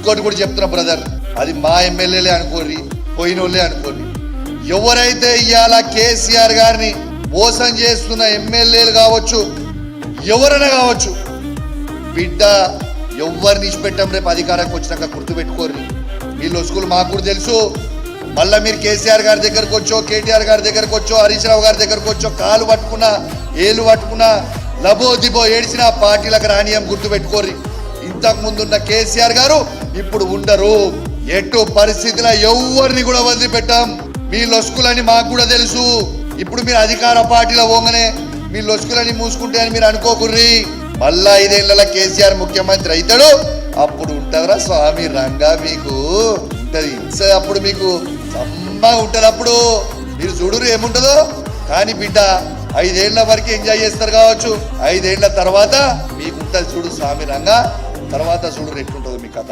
ఇంకోటి కూడా చెప్తున్నా బ్రదర్ అది మా ఎమ్మెల్యేలే అనుకోరి పోయిన వాళ్ళే అనుకోరి ఎవరైతే ఇవాళ కేసీఆర్ గారిని మోసం చేస్తున్న ఎమ్మెల్యేలు కావచ్చు ఎవరైనా కావచ్చు బిడ్డ ఎవరిని ఇచ్చిపెట్టాం రేపు అధికారానికి వచ్చినాక గుర్తుపెట్టుకోరు వీళ్ళు స్కూల్ మాకు కూడా తెలుసు. మళ్ళీ మీరు కేసీఆర్ గారి దగ్గరకు వచ్చో కేటీఆర్ గారి దగ్గరకు వచ్చో హరీష్ రావు గారి దగ్గరకు వచ్చో కాలు పట్టుకున్నా ఏలు పట్టుకున్నా లబో దిబో ఏడిచిన పార్టీలకు రానియం గుర్తుపెట్టుకోర్రి. ముందున్న కేసీఆర్ గారు ఇప్పుడు ఉండరు. ఎటు పరిస్థితిలో ఎవరిని కూడా వదిలిపెట్టాం. మీ లొసుకులని మాకు కూడా తెలుసు. ఇప్పుడు మీరు అధికార పార్టీలో పోగానే మీ లొసుకులని మూసుకుంటే అని మీరు అనుకోకుర్రి. మళ్ళా ఐదేళ్ళ కేసీఆర్ ముఖ్యమంత్రి అవుతాడు అప్పుడు ఉంటుందిరా స్వామి రంగా మీకు. ఉంటది. అప్పుడు మీకు సమ్మగా ఉంటది అప్పుడు. మీరు చూడురు ఏముంటదో. కానీ బిడ్డ ఐదేళ్ళ వరకు ఎంజాయ్ చేస్తారు కావచ్చు. ఐదేళ్ళ తర్వాత మీకు ఉంటుంది చూడు స్వామి రంగా. తర్వాత చూడు ఎట్లుంటుందో మీ కథ